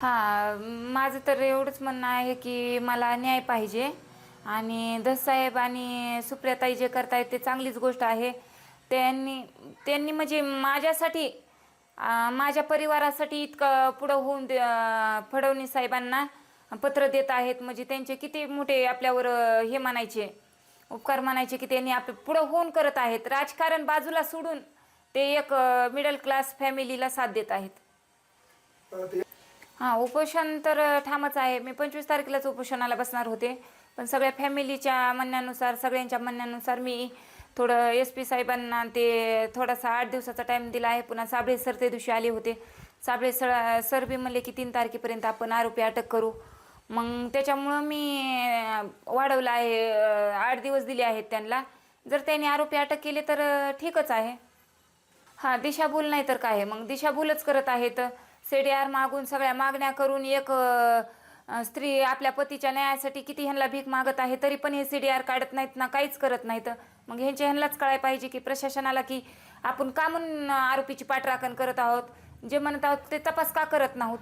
हा माझं तर एवढंच म्हणणं आहे की मला न्याय पाहिजे. आणि दससाहेब आणि सुप्रियाताई जे करतायत ते चांगलीच गोष्ट आहे. त्यांनी त्यांनी म्हणजे माझ्यासाठी माझ्या परिवारासाठी इतकं पुढं होऊन दे फडवणी फडणवीस साहेबांना पत्र देत आहेत. म्हणजे त्यांचे किती मोठे आपल्यावर हे म्हणायचे उपकार म्हणायचे की त्यांनी आप पुढं होऊन करत आहेत. राजकारण बाजूला सोडून ते एक मिडल क्लास फॅमिलीला साथ देत आहेत. हां उपोषण तर ठामच आहे. मी पंचवीस तारखेलाच उपोषणाला बसणार होते. पण सगळ्या फॅमिलीच्या म्हणण्यानुसार सगळ्यांच्या म्हणण्यानुसार मी थोडं एस पी साहेबांना ते थोडासा आठ दिवसाचा टाईम दिला आहे. पुन्हा साबळे सर ते दिवशी आले होते. साबळे सर सर बी म्हणले की तीन तारखेपर्यंत आपण आरोपी अटक करू. मग त्याच्यामुळं मी वाढवलं आहे. आठ दिवस दिले आहेत त्यांना. जर त्यांनी आरोपी अटक केले तर ठीकच आहे. हां दिशाभूल नाही तर काय? आहे? मग दिशाभूलच करत आहेत. सीडीआर मागून सगळ्या मागण्या करून एक स्त्री आपल्या पतीच्या न्यायासाठी किती ह्यांना भीक मागत आहे तरी पण हे सीडीआर काढत नाहीत ना काहीच करत नाहीत. मग ह्यांच्या ह्यांनाच कळायला पाहिजे की प्रशासनाला की आपण का म्हणून आरोपीची पाठराखण करत आहोत. जे म्हणत आहोत ते तपास का करत नाहोत?